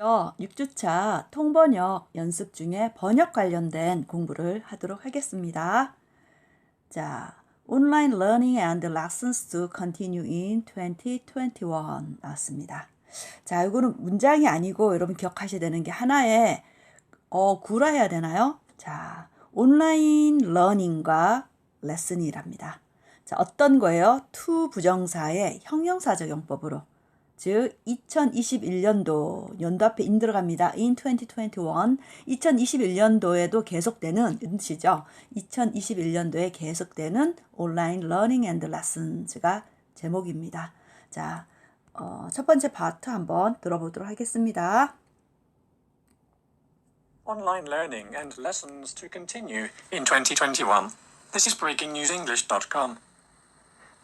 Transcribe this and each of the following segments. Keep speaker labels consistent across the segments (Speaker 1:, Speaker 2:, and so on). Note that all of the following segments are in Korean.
Speaker 1: 6주차 통번역 연습 중에 번역 관련된 공부를 하도록 하겠습니다. 자, Online Learning and Lessons to Continue in 2021 나왔습니다. 자, 이거는 문장이 아니고 여러분 기억하셔야 되는 게 하나의 어, 구라 해야 되나요? 자, 온라인 러닝과 레슨이랍니다. 자, 어떤 거예요? to 부정사의 형용사적 용법으로 즉 2021년도 연도 앞에 인 들어갑니다. in 2021 2021년도에도 계속되는 뜻이죠. 2021년도에 계속되는 온라인 러닝 앤드 레슨즈가 제목입니다. 자, 어, 첫 번째 파트 한번 들어보도록 하겠습니다.
Speaker 2: Online learning and lessons to continue in 2021. This is breakingnewsenglish.com.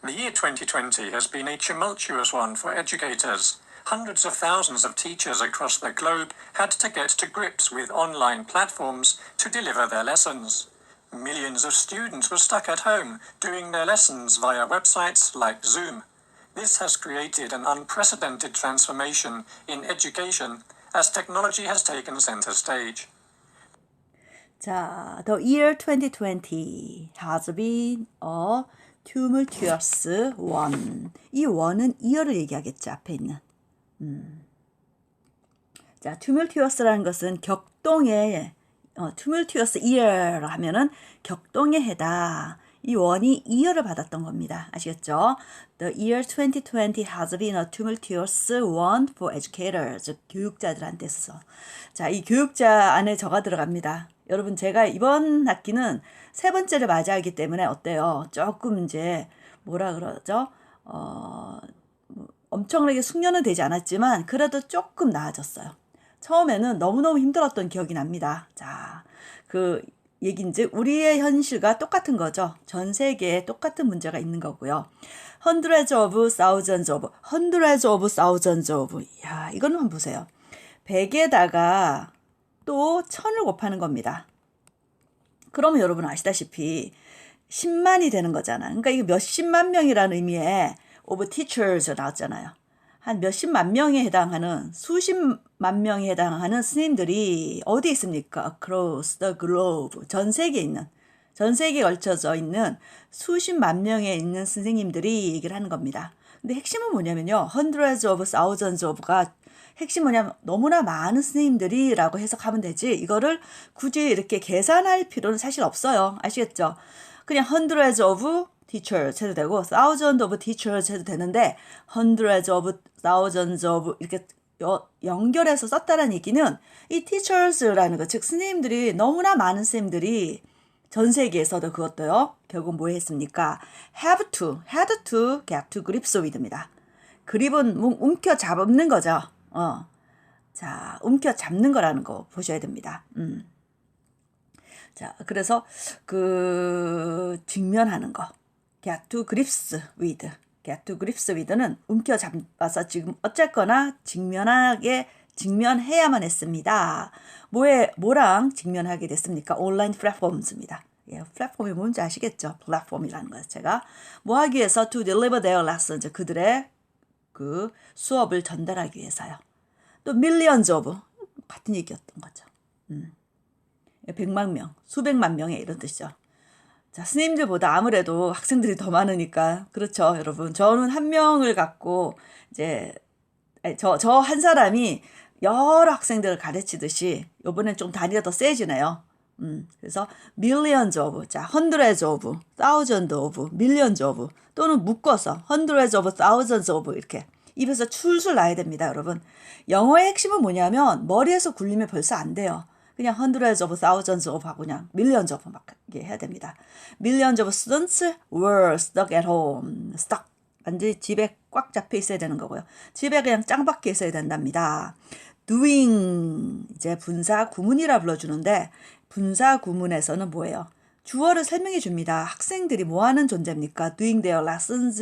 Speaker 2: The year 2020 has been a tumultuous one for educators. Hundreds of thousands of teachers across the globe had to get to grips with online platforms to deliver their lessons. Millions of students were stuck at home doing their lessons via websites like Zoom. This has created an unprecedented transformation in education as technology has taken center stage.
Speaker 1: 자, the year 2020 has been a tumultuous one. 이 one은 year를 얘기하겠죠. 앞에 있는. 음. 자, tumultuous라는 것은 격동의 어, tumultuous year로 하면은 격동의 해다. 이 원이 year를 받았던 겁니다. 아시겠죠? The year 2020 has been a tumultuous one for educators. 즉, 교육자들한테 있어서. 자, 이 교육자 안에 저가 들어갑니다. 여러분, 제가 이번 학기는 세 번째를 맞이하기 때문에 어때요? 조금 이제, 뭐라 그러죠? 어, 엄청나게 숙련은 되지 않았지만, 그래도 조금 나아졌어요. 처음에는 너무너무 힘들었던 기억이 납니다. 자, 그 얘긴즉 우리의 현실과 똑같은 거죠. 전 세계에 똑같은 문제가 있는 거고요. hundreds of thousands of, hundreds of thousands of. 야, 이거는 한번 보세요. 100에다가 또 1000을 곱하는 겁니다. 그러면 여러분 아시다시피 10만이 되는 거잖아. 그러니까 이거 몇십만 명이라는 의미의 of teachers 나왔잖아요. 한 몇십만 명에 해당하는 수십만 명에 해당하는 스님들이 어디 있습니까? Across the globe 전 세계에 있는 전 세계에 걸쳐져 있는 수십만 명에 있는 선생님들이 얘기를 하는 겁니다. 근데 핵심은 뭐냐면요. hundreds of thousands of가 핵심 뭐냐면 너무나 많은 스님들이 라고 해석하면 되지 이거를 굳이 이렇게 계산할 필요는 사실 없어요. 아시겠죠? 그냥 hundreds of teachers 해도 되고 thousands of teachers 해도 되는데 hundreds of thousands of 이렇게 여, 연결해서 썼다는 얘기는 이 teachers라는 것, 즉 스님들이 너무나 많은 스님들이 전 세계에서도 그것도요. 결국 뭐 했습니까? have to, had to get to grips with입니다. 그립은 움켜 잡는 거죠. 어. 자, 움켜 잡는 거라는 거 보셔야 됩니다. 음. 자, 그래서 그 직면하는 거. get to grips with. get to grips with는 움켜 잡아서 지금 어쨌거나 직면하게 직면해야만 했습니다. 뭐에 뭐랑 직면하게 됐습니까? 온라인 플랫폼입니다. 예, 플랫폼이 뭔지 아시겠죠? 플랫폼이라는 거 제가 뭐 하기 위해서 to deliver their lessons 그들의 그 수업을 전달하기 위해서요. 또 millions of 같은 얘기였던 거죠. 음. 100만 명, 수백만 명의 이런 뜻이죠. 자, 스님들보다 아무래도 학생들이 더 많으니까. 그렇죠, 여러분. 저는 한 명을 갖고, 이제, 저, 저 한 사람이 여러 학생들을 가르치듯이, 요번엔 좀 단위가 더 세지네요. 음, 그래서 millions of, 자, hundreds of, thousands of, millions of, 또는 묶어서 hundreds of, thousands of 이렇게 입에서 출술 나야 됩니다, 여러분. 영어의 핵심은 뭐냐면 머리에서 굴리면 벌써 안 돼요. 그냥 hundreds of thousands of 하고 그냥 millions of 막 해야 됩니다. millions of students were stuck at home. stuck. 완전히 집에 꽉 잡혀 있어야 되는 거고요. 집에 그냥 짱박혀 있어야 된답니다. doing 이제 분사 구문이라 불러주는데 분사 구문에서는 뭐예요? 주어를 설명해 줍니다. 학생들이 뭐 하는 존재입니까? doing their lessons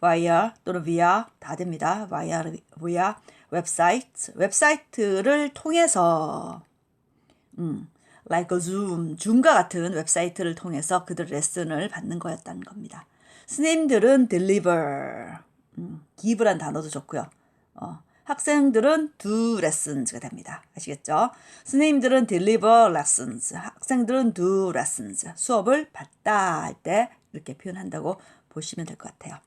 Speaker 1: via 또는 via 다 됩니다. via via 웹사이트 웹사이트를 통해서 음, like a Zoom, 줌과 같은 웹사이트를 통해서 그들 레슨을 받는 거였다는 겁니다. 스님들은 deliver, 음, give란 단어도 좋고요. 어, 학생들은 do lessons가 됩니다. 아시겠죠? 선생님들은 deliver lessons, 학생들은 do lessons. 수업을 받다 할 때 이렇게 표현한다고 보시면 될 것 같아요.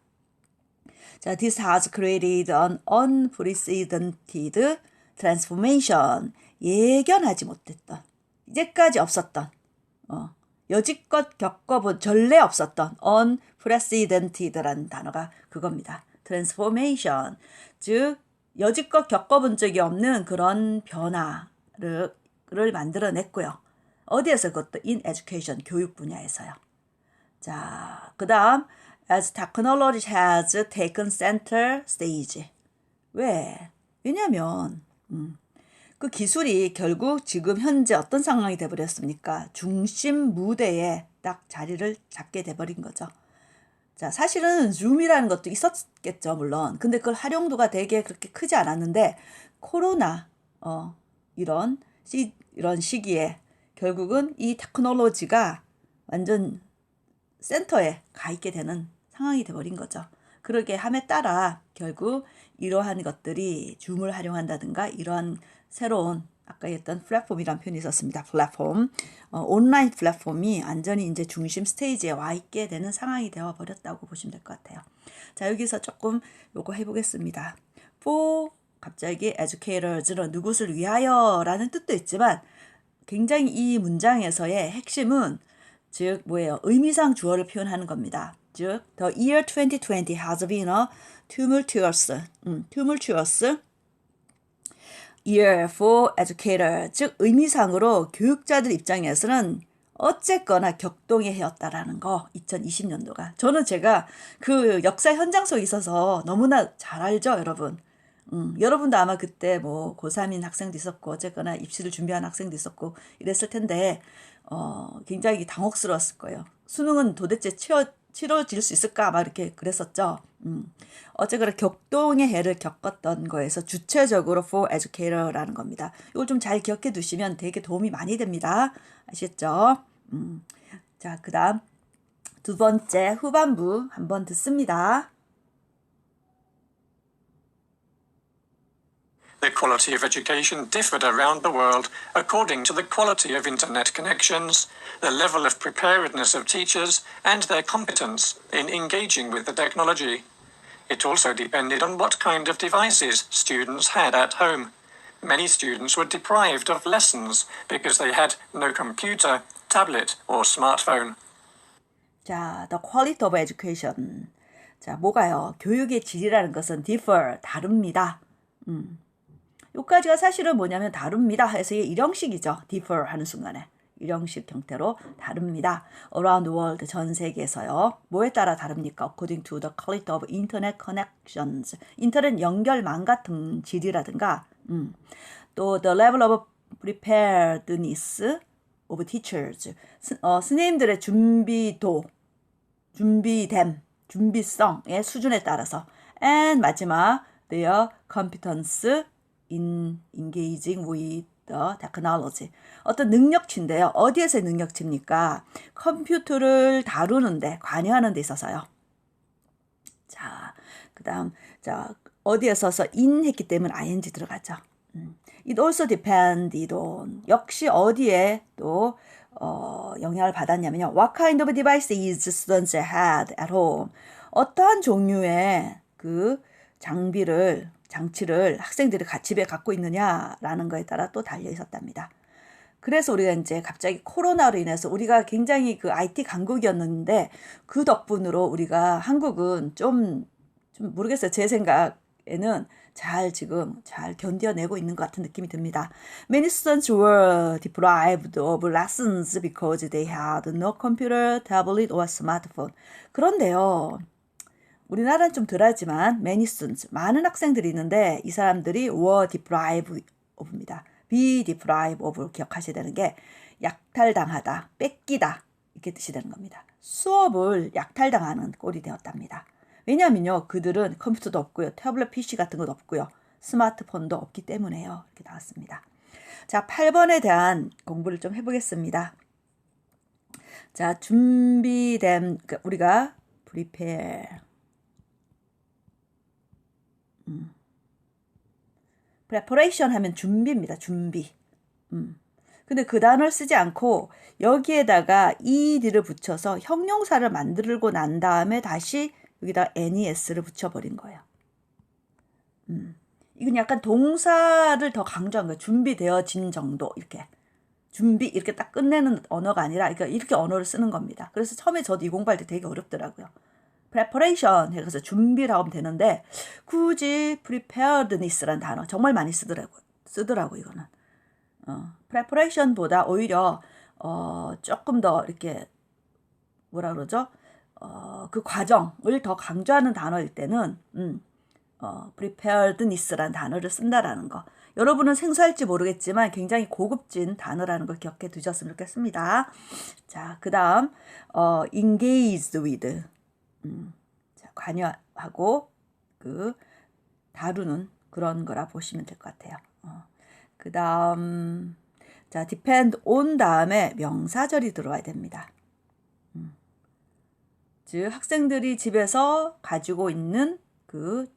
Speaker 1: 자, this has created an unprecedented transformation. 예견하지 못했던, 이제까지 없었던, 어, 여지껏 겪어본, 전례 없었던 unprecedented라는 단어가 그겁니다. transformation. 즉, 여지껏 겪어본 적이 없는 그런 변화를 를 만들어냈고요. 어디에서 그것도 in education, 교육 분야에서요. 자, 그 다음, as technology has taken center stage. 왜? 왜냐면, 음, 그 기술이 결국 지금 현재 어떤 상황이 돼 버렸습니까? 중심 무대에 딱 자리를 잡게 돼 버린 거죠. 자, 사실은 줌이라는 것도 있었겠죠, 물론. 근데 그걸 활용도가 되게 그렇게 크지 않았는데, 코로나, 어, 이런, 시, 이런 시기에 결국은 이 테크놀로지가 완전 센터에 가 있게 되는 상황이 돼버린 거죠. 그러게 함에 따라 결국 이러한 것들이 줌을 활용한다든가 이러한 새로운 아까 했던 플랫폼이란 표현이 있었습니다. 플랫폼. 어, 온라인 플랫폼이 완전히 이제 중심 스테이지에 와 있게 되는 상황이 되어 버렸다고 보시면 될 것 같아요. 자, 여기서 조금 요거 해 보겠습니다. for 갑자기 educators는 누구를 위하여라는 뜻도 있지만 굉장히 이 문장에서의 핵심은 즉 뭐예요? 의미상 주어를 표현하는 겁니다. 즉 the year 2020 has been a tumultuous, 음, tumultuous year for educator. 즉 의미상으로 교육자들 입장에서는 어쨌거나 격동의 해였다라는 거 2020년도가 저는 제가 그 역사 현장 속에 있어서 너무나 잘 알죠 여러분 음, 여러분도 아마 그때 뭐 고3인 학생도 있었고 어쨌거나 입시를 준비한 학생도 있었고 이랬을 텐데 어, 굉장히 당혹스러웠을 거예요 수능은 도대체 치러, 치러질 수 있을까 막 이렇게 그랬었죠 음. 어쨌거나 격동의 해를 겪었던 거에서 주체적으로 for educator라는 겁니다. 이걸 좀 잘 기억해 두시면 되게 도움이 많이 됩니다. 아시겠죠? 음. 자, 그 다음 두 번째 후반부 한번 듣습니다.
Speaker 2: The quality of education differed around the world according to the quality of internet connections, the level of preparedness of teachers, and their competence in engaging with the technology. It also depended on what kind of devices students had at home. Many students were deprived of lessons because they had no computer, tablet, or smartphone.
Speaker 1: 자, the quality of education. 자, 뭐가요? 교육의 질이라는 것은 differ, 다릅니다. 음. 요까지가 사실은 뭐냐면 다릅니다 해서의 일형식이죠. differ 하는 순간에. 일형식 형태로 다릅니다. Around the world, 전 세계에서요. 뭐에 따라 다릅니까? According to the quality of internet connections. 인터넷 연결망 같은 질이라든가, 음. 또 the level of preparedness of teachers. 스, 어, 선생님들의 준비도, 준비됨, 준비성의 수준에 따라서. and 마지막, their competence in engaging with the technology. 어떤 능력치인데요. 어디에서의 능력치입니까? 컴퓨터를 다루는데, 관여하는 데 있어서요. 자, 그 다음, 자, 어디에 서서 in 했기 때문에 ing 들어가죠. 음. It also depended on, 역시 어디에 또, 어, 영향을 받았냐면요. What kind of devices students had at home? 어떠한 종류의 그 장비를, 장치를 학생들이 집에 갖고 있느냐라는 거에 따라 또 달려 있었답니다. 그래서 우리가 이제 갑자기 코로나로 인해서 우리가 굉장히 그 IT 강국이었는데 그 덕분으로 우리가 한국은 좀, 좀 모르겠어요. 제 생각에는 잘 지금 잘 견뎌내고 있는 것 같은 느낌이 듭니다. Many students were deprived of lessons because they had no computer, tablet or smartphone. 그런데요. 우리나라는 좀 덜하지만 many students, 많은 학생들이 있는데 이 사람들이 were deprived of입니다. be deprived of 기억하셔야 되는 게 약탈당하다, 뺏기다 이렇게 뜻이 되는 겁니다. 수업을 약탈당하는 꼴이 되었답니다. 왜냐하면요, 그들은 컴퓨터도 없고요, 태블릿 PC 같은 것도 없고요, 스마트폰도 없기 때문에요. 이렇게 나왔습니다. 자, 8번에 대한 공부를 좀 해보겠습니다. 자, 준비된 그러니까 우리가 prepare 음. preparation 하면 준비입니다. 준비. 음. 근데 그 단어를 쓰지 않고 여기에다가 ed를 붙여서 형용사를 만들고 난 다음에 다시 여기다 nes를 붙여버린 거예요. 음. 이건 약간 동사를 더 강조한 거예요. 준비되어진 정도 이렇게. 준비 이렇게 딱 끝내는 언어가 아니라 그러니까 이렇게 언어를 쓰는 겁니다. 그래서 처음에 저도 이 공부할 때 되게 어렵더라고요. Preparation 해서 준비라고 하면 되는데 굳이 preparedness라는 단어 정말 많이 쓰더라고요. 쓰더라고 이거는. 어, preparation보다 오히려 어, 조금 더 이렇게 뭐라 그러죠? 어, 그 과정을 더 강조하는 단어일 때는 음, 어, preparedness라는 단어를 쓴다라는 거. 여러분은 생소할지 모르겠지만 굉장히 고급진 단어라는 걸 기억해 두셨으면 좋겠습니다. 자, 그 다음, 어, engaged with. 음, 자, 관여하고, 그, 다루는 그런 거라 보시면 될 것 같아요. 어, 그 다음, 자, depend on 다음에 명사절이 들어와야 됩니다. 음. 즉, 학생들이 집에서 가지고 있는 그,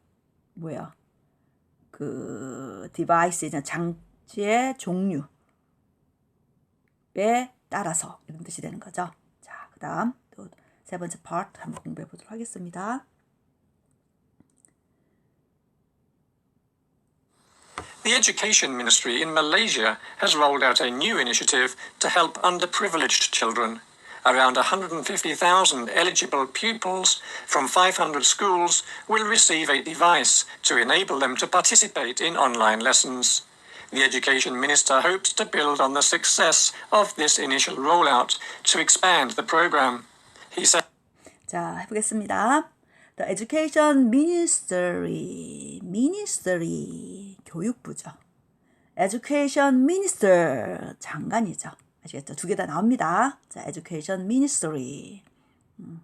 Speaker 1: 뭐야, 그 디바이스 장치의 종류에 따라서 이런 뜻이 되는 거죠. 자, 그다음 또 세 번째 파트 한번 공부해 보도록 하겠습니다.
Speaker 2: The Education Ministry in Malaysia has rolled out a new initiative to help underprivileged children. Around 150,000 eligible pupils from 500 schools will receive a device to enable them to participate in online lessons. The Education Minister hopes to build on the success of this initial rollout to expand the program.
Speaker 1: 자, 해보겠습니다. The Education Ministry, Ministry, 교육부죠. Education Minister, 장관이죠. 아시겠죠? 두 개 다 나옵니다. 자, Education Ministry. 음.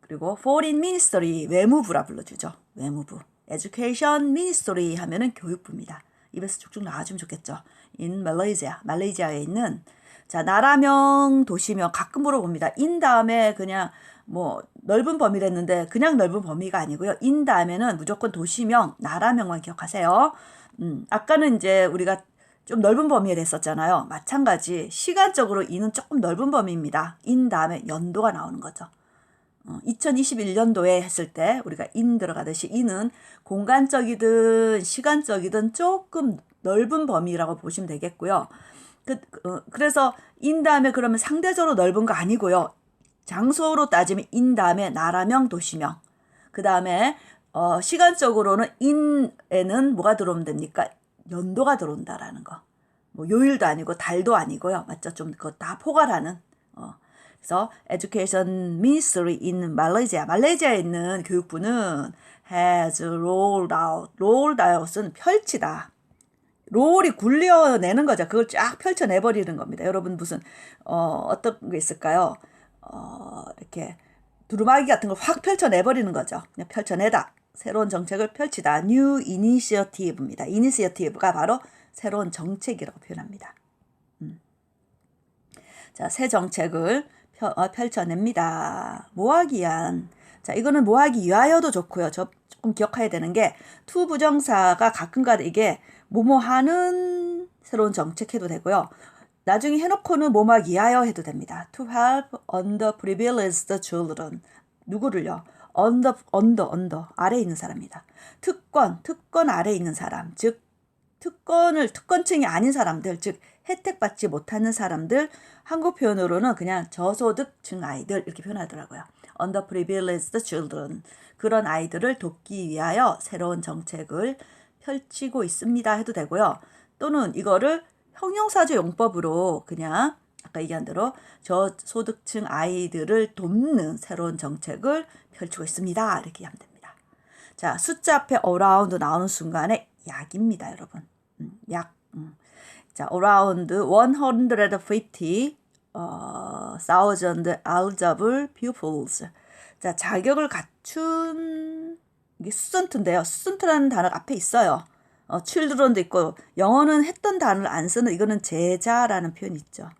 Speaker 1: 그리고 Foreign Ministry, 외무부라 불러주죠. 외무부. Education Ministry 하면은 교육부입니다. 입에서 쭉쭉 나와주면 좋겠죠. In Malaysia, 말레이시아에 있는 자 나라명, 도시명 가끔 물어봅니다. in 다음에 그냥 뭐 넓은 범위랬는데 그냥 넓은 범위가 아니고요. in 다음에는 무조건 도시명, 나라명만 기억하세요. 음, 아까는 이제 우리가 좀 넓은 범위를 했었잖아요. 마찬가지 시간적으로 이는 조금 넓은 범위입니다. 인 다음에 연도가 나오는 거죠. 어, 2021년도에 했을 때 우리가 인 들어가듯이 이는 공간적이든 시간적이든 조금 넓은 범위라고 보시면 되겠고요. 그, 어, 그래서 인 다음에 그러면 상대적으로 넓은 거 아니고요. 장소로 따지면 인 다음에 나라명, 도시명. 그 다음에 어, 시간적으로는 인에는 뭐가 들어오면 됩니까? 연도가 들어온다라는 거. 뭐 요일도 아니고 달도 아니고요. 맞죠? 좀 그거 다 포괄하는. 어. 그래서 Education Ministry in Malaysia, 말레이시아에 있는 교육부는 has rolled out. rolled out은 펼치다. 롤이 굴려내는 거죠. 그걸 쫙 펼쳐내버리는 겁니다. 여러분 무슨 어, 어떤 게 있을까요? 어, 이렇게 두루마기 같은 걸 확 펼쳐내버리는 거죠. 그냥 펼쳐내다. 새로운 정책을 펼치다. New Initiative입니다. Initiative가 바로 새로운 정책이라고 표현합니다. 음. 자, 새 정책을 펴, 어, 펼쳐냅니다. 모하기 위한. 자, 이거는 모하기 위하여도 좋고요. 저 조금 기억해야 되는 게 투 부정사가 가끔가다 이게 뭐뭐 하는 새로운 정책 해도 되고요. 나중에 해놓고는 뭐뭐 위하여 해도 됩니다. To help underprivileged children. 누구를요? 언더 언더 언더 아래 있는 사람입니다. 특권 특권 아래 있는 사람 즉 특권을 특권층이 아닌 사람들 즉 혜택 받지 못하는 사람들 한국 표현으로는 그냥 저소득층 아이들 이렇게 표현하더라고요. underprivileged children 그런 아이들을 돕기 위하여 새로운 정책을 펼치고 있습니다 해도 되고요. 또는 이거를 형용사조 용법으로 그냥 아까 얘기한 대로 저소득층 아이들을 돕는 새로운 정책을 펼치고 있습니다. 이렇게 하면 됩니다. 자, 숫자 앞에 around 나오는 순간에 약입니다, 여러분. 음, 약. 음. 자, around 150 어, thousand eligible pupils. 자, 자격을 갖춘 이게 스턴트인데요. 스턴트라는 단어가 앞에 있어요. 어, children도 있고 영어는 했던 단어를 안 쓰는 이거는 제자라는 표현이 있죠.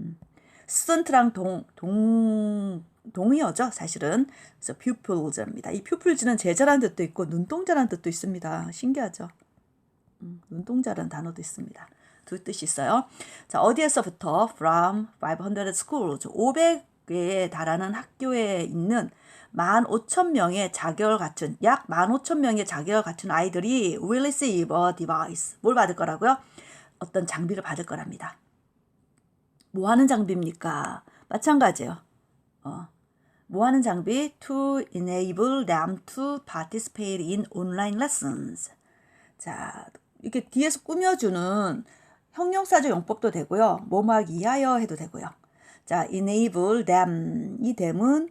Speaker 1: 음. 스턴트랑 동, 동, 동의어죠, 사실은. 그래서 pupils입니다. 이 pupils는 제자라는 뜻도 있고 눈동자라는 뜻도 있습니다. 신기하죠. 음, 눈동자라는 단어도 있습니다. 두 뜻이 있어요. 자, 어디에서부터 from 500 schools 500개에 달하는 학교에 있는 15,000명의 자격을 갖춘 약 15,000명의 자격을 갖춘 아이들이 will receive a device 뭘 받을 거라고요? 어떤 장비를 받을 거랍니다. 뭐 하는 장비입니까? 마찬가지예요. 어. 뭐 하는 장비? To enable them to participate in online lessons. 자, 이렇게 뒤에서 꾸며주는 형용사적 용법도 되고요. 뭐뭐하기 위하여 해도 되고요. 자, enable them. 이 them은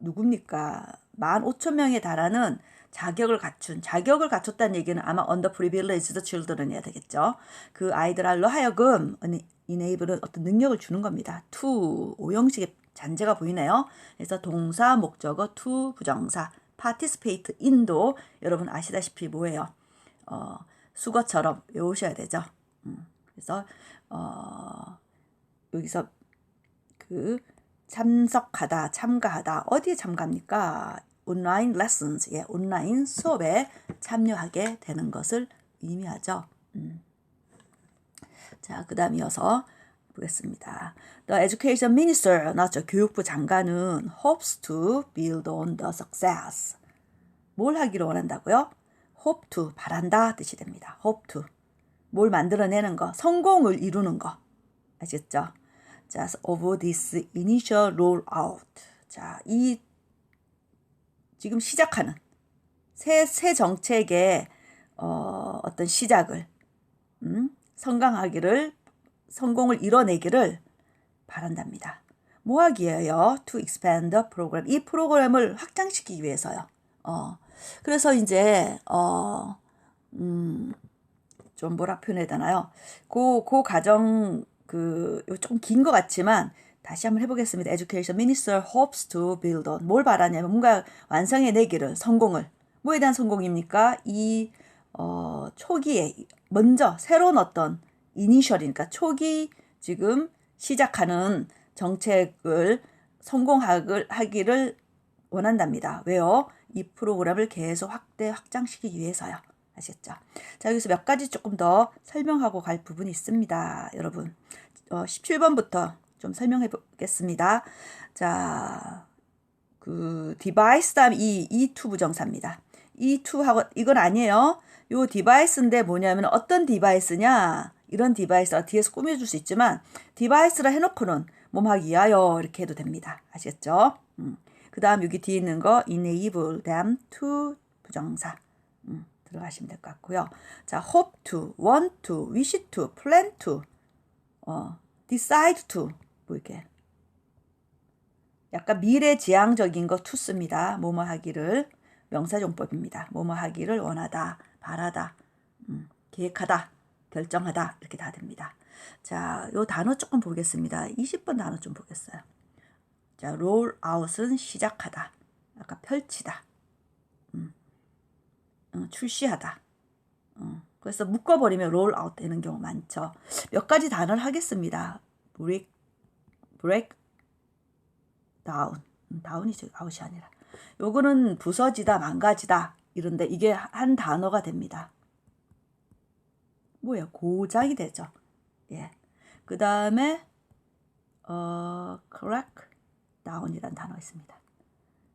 Speaker 1: 누굽니까? 15,000명에 달하는 자격을 갖춘, 자격을 갖췄다는 얘기는 아마 underprivileged children이어야 되겠죠. 그 아이들로 하여금 enable은 어떤 능력을 주는 겁니다. to, 오형식의 잔재가 보이네요. 그래서 동사, 목적어, to, 부정사, participate in도 여러분 아시다시피 뭐예요? 어, 수거처럼 외우셔야 되죠. 음, 그래서 어, 여기서 그 참석하다, 참가하다 어디에 참가합니까? 온라인 lessons, 예, 온라인 수업에 참여하게 되는 것을 의미하죠. 음. 자, 그 다음 이어서 보겠습니다. The Education Minister, 나죠. 교육부 장관은 hopes to build on the success. 뭘 하기를 원한다고요? hope to, 바란다 뜻이 됩니다. hope to. 뭘 만들어내는 거, 성공을 이루는 거. 아시겠죠? 자, of this initial rollout. 자, 이 지금 시작하는 새, 새 정책의 어, 어떤 시작을 음, 성강하기를 성공을 이뤄내기를 바란답니다. 뭐 하기에요? To expand the program. 이 프로그램을 확장시키기 위해서요. 어, 그래서 이제 어, 음, 좀 뭐라 표현해야 되나요? 그, 그 과정 그 조금 긴것 같지만 다시 한번 해보겠습니다. Education Minister hopes to build on. 뭘 바라냐면 뭔가 완성해내기를, 성공을. 뭐에 대한 성공입니까? 이, 어, 초기에, 먼저 새로운 어떤 이니셜이니까 초기 지금 시작하는 정책을 성공하기를 원한답니다. 왜요? 이 프로그램을 계속 확대, 확장시키기 위해서요. 아시겠죠? 자, 여기서 몇 가지 조금 더 설명하고 갈 부분이 있습니다. 여러분. 어, 17번부터 좀 설명해 보겠습니다. 자, 그 디바이스 다음 이 E2 부정사입니다. E2 하고 이건 아니에요. 요 디바이스인데 뭐냐면 어떤 디바이스냐? 이런 디바이스가 뒤에서 꾸며줄 수 있지만 디바이스라 해놓고는 몸하기 위하여 이렇게 해도 됩니다. 아시겠죠? 음. 그 다음 여기 뒤에 있는 거 enable them to 부정사 음, 들어가시면 될 것 같고요. 자, hope to, want to, wish to, plan to, 어, decide to 뭐 이렇게 약간 미래지향적인 거 투씁니다. 뭐뭐 하기를 명사용법입니다. 뭐뭐 하기를 원하다, 바라다, 음, 계획하다, 결정하다 이렇게 다 됩니다. 자, 요 단어 조금 보겠습니다. 20번 단어 좀 보겠어요. 자, roll out은 시작하다, 약간 펼치다, 출시하다. 음, 그래서 묶어버리면 out 되는 경우 많죠. 몇 가지 단어를 하겠습니다. break break down. 다운이죠. 아웃이 아니라. 요거는 부서지다, 망가지다. 이런데 이게 한 단어가 됩니다. 뭐예요? 고장이 되죠. 예. 그 다음에, 어, crack down이라는 단어가 있습니다.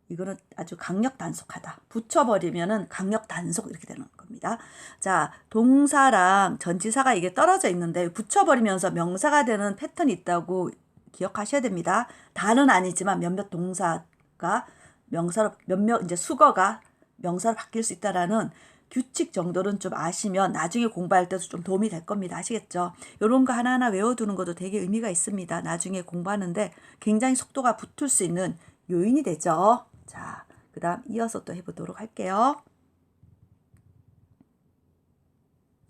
Speaker 1: 이거는 아주 강력 단속하다. 붙여버리면은 강력 단속 이렇게 되는 겁니다. 자, 동사랑 전치사가 이게 떨어져 있는데 붙여버리면서 명사가 되는 패턴이 있다고 기억하셔야 됩니다. 다는 아니지만 몇몇 동사가 명사로 몇몇 이제 수거가 명사로 바뀔 수 있다라는 규칙 정도는 좀 아시면 나중에 공부할 때도 좀 도움이 될 겁니다. 아시겠죠? 이런 거 하나하나 외워두는 것도 되게 의미가 있습니다. 나중에 공부하는데 굉장히 속도가 붙을 수 있는 요인이 되죠. 자, 그 다음 이어서 또 해보도록 할게요.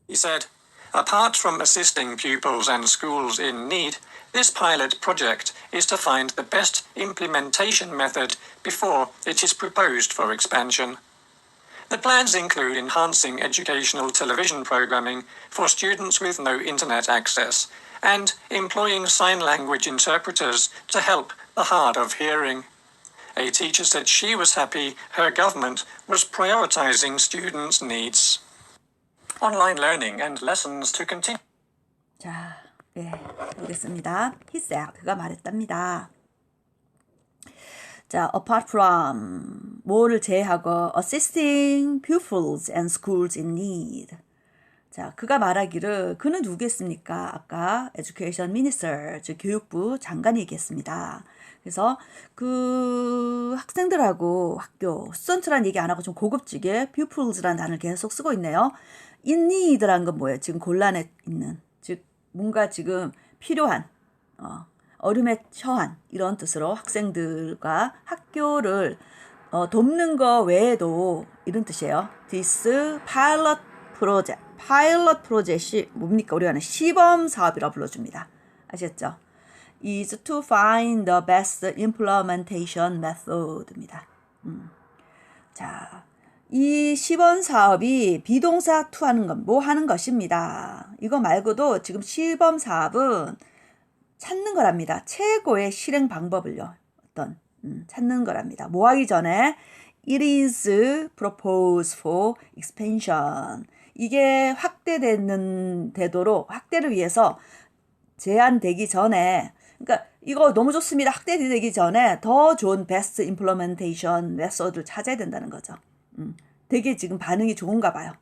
Speaker 2: He said, Apart from assisting pupils and schools in need, this pilot project is to find the best implementation method before it is proposed for expansion. The plans include enhancing educational television programming for students with no internet access and employing sign language interpreters to help the hard of hearing. A teacher said she was happy her government was prioritizing students' needs. online learning and lessons to continue.
Speaker 1: 자, 예, 보겠습니다. He said, 그가 말했답니다. 자, apart from 뭐를 제외하고 assisting pupils and schools in need. 자, 그가 말하기를 그는 누구겠습니까? 아까 education minister, 즉 교육부 장관이 얘기했습니다. 그래서 그 학생들하고 학교, student라는 얘기 안 하고 좀 고급지게 pupils라는 단어를 계속 쓰고 있네요. in need라는 건 뭐예요? 지금 곤란에 있는, 즉 뭔가 지금 필요한, 어, 어려움에 처한 이런 뜻으로 학생들과 학교를 어, 돕는 거 외에도 이런 뜻이에요. This pilot project, pilot project이 뭡니까? 우리가 시범 사업이라고 불러줍니다. 아시겠죠? Is to find the best implementation method입니다. 음. 자, 이 시범 사업이 비동사 to 하는 건 뭐 하는 것입니다. 이거 말고도 지금 시범 사업은 찾는 거랍니다. 최고의 실행 방법을요. 어떤 음, 찾는 거랍니다. 뭐 하기 전에 it is proposed for expansion. 이게 확대되는 되도록 확대를 위해서 제한되기 전에 그러니까 이거 너무 좋습니다. 확대되기 전에 더 좋은 best implementation method를 찾아야 된다는 거죠. 음, 되게 지금 반응이 좋은가 봐요.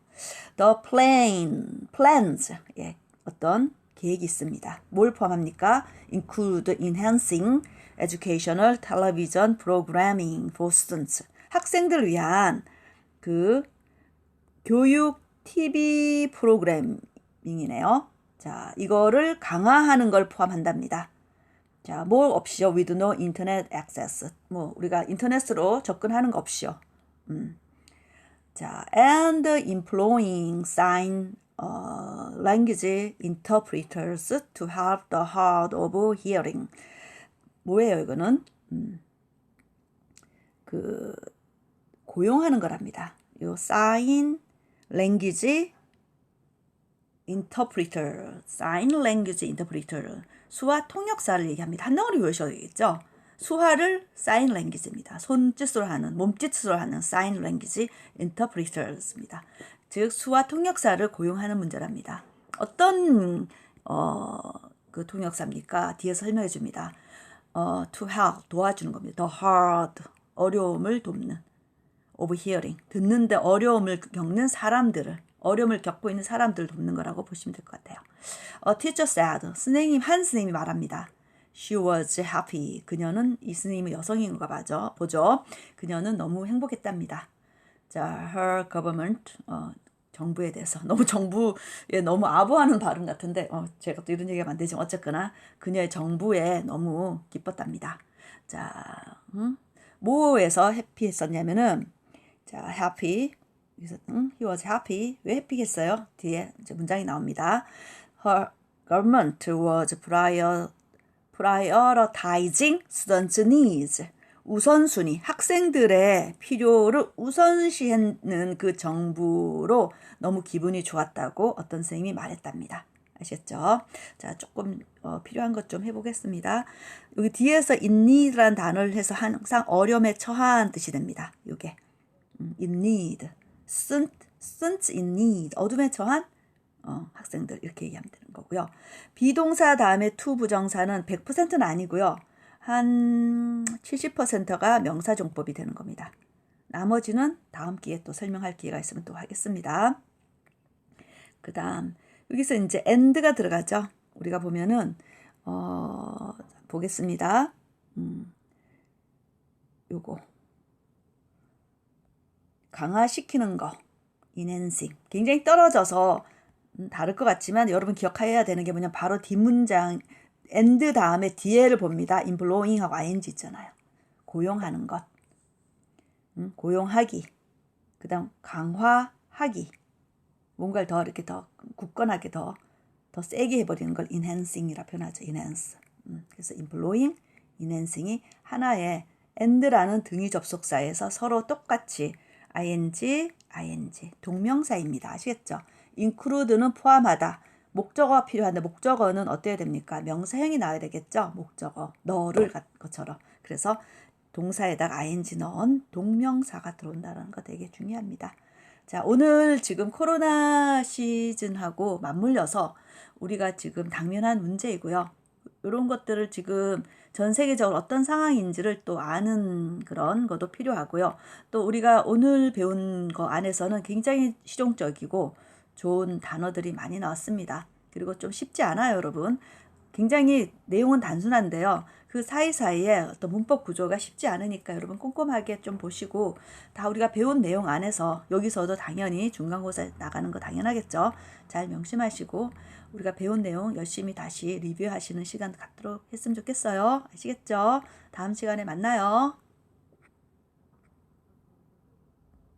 Speaker 1: The plan, plans, 예, 어떤 계획이 있습니다. 뭘 포함합니까? include enhancing educational television programming for students. 학생들 을 위한 그 교육 TV 프로그래밍이네요. 자, 이거를 강화하는 걸 포함한답니다. 자, 뭐 없이요? with no internet access. 뭐 우리가 인터넷으로 접근하는 거 없이요. 음. 자, and employing sign uh, language interpreters to help the hard of hearing. 뭐예요, 이거는? 음. 그 고용하는 거랍니다. 요 sign language interpreter, sign language interpreter, 수화 통역사를 얘기합니다. 한 덩어리 외우셔야겠죠? 수화를 sign language입니다. 손짓으로 하는, 몸짓으로 하는 sign language interpreters입니다. 즉 수화 통역사를 고용하는 문제랍니다. 어떤 어, 그 통역사입니까? 뒤에 설명해 줍니다. 어, to help 도와주는 겁니다. the hard 어려움을 돕는 of hearing 듣는데 어려움을 겪는 사람들을 어려움을 겪고 있는 사람들을 돕는 거라고 보시면 될 것 같아요. A teacher said 선생님 한 선생님이 말합니다. She was happy. 그녀는 이 선생님은 여성인 가 봐죠. 보죠. 그녀는 너무 행복했답니다. 자, her government 어, 정부에 대해서 너무 정부에 너무 아부하는 발음 같은데 어, 제가 또 이런 얘기가 안 되지만 어쨌거나 그녀의 정부에 너무 기뻤답니다. 자, 음? 뭐에서 해피했었냐면은 자, happy 그래서 음, he was happy. 왜 해피겠어요? 뒤에 문장이 나옵니다. Her government was prior, prioritizing students' needs. 우선순위, 학생들의 필요를 우선시하는 그 정부로 너무 기분이 좋았다고 어떤 선생님이 말했답니다. 아셨죠? 자, 조금 어, 필요한 것 좀 해보겠습니다. 여기 뒤에서 need라는 단어를 해서 항상 어려움에 처한 뜻이 됩니다. 이게 음, in need, sunt, sunt in need, 어둠에 처한 어, 학생들 이렇게 얘기하면 되는 거고요. 비동사 다음에 to 부정사는 100%는 아니고요. 한 70%가 명사종법이 되는 겁니다. 나머지는 다음 기회에 또 설명할 기회가 있으면 또 하겠습니다. 그 다음 여기서 이제 and가 들어가죠. 우리가 보면은 어, 보겠습니다. 음, 요거 강화시키는 거 enhancing 굉장히 떨어져서 음, 다를 것 같지만 여러분 기억해야 되는 게 뭐냐 바로 뒷문장 and 다음에 뒤에를 봅니다. employing하고 ing 있잖아요. 고용하는 것, 음, 고용하기, 그 다음 강화하기, 뭔가를 더 이렇게 더 굳건하게 더, 더 세게 해버리는 걸 enhancing이라 표현하죠. enhance. 음, 그래서 employing, enhancing이 하나의 and라는 등위 접속사에서 서로 똑같이 ing, ing, 동명사입니다. 아시겠죠? include는 포함하다. 목적어가 필요한데 목적어는 어때야 됩니까? 명사형이 나와야 되겠죠? 목적어, 너를 것처럼. 그래서 동사에다가 ing 넣은 동명사가 들어온다는 거 되게 중요합니다. 자, 오늘 지금 코로나 시즌하고 맞물려서 우리가 지금 당면한 문제이고요. 이런 것들을 지금 전 세계적으로 어떤 상황인지를 또 아는 그런 것도 필요하고요. 또 우리가 오늘 배운 거 안에서는 굉장히 실용적이고 좋은 단어들이 많이 나왔습니다. 그리고 좀 쉽지 않아요, 여러분. 굉장히 내용은 단순한데요. 그 사이사이에 어떤 문법 구조가 쉽지 않으니까 여러분 꼼꼼하게 좀 보시고 다 우리가 배운 내용 안에서 여기서도 당연히 중간고사 나가는 거 당연하겠죠. 잘 명심하시고 우리가 배운 내용 열심히 다시 리뷰하시는 시간 갖도록 했으면 좋겠어요. 아시겠죠? 다음 시간에 만나요.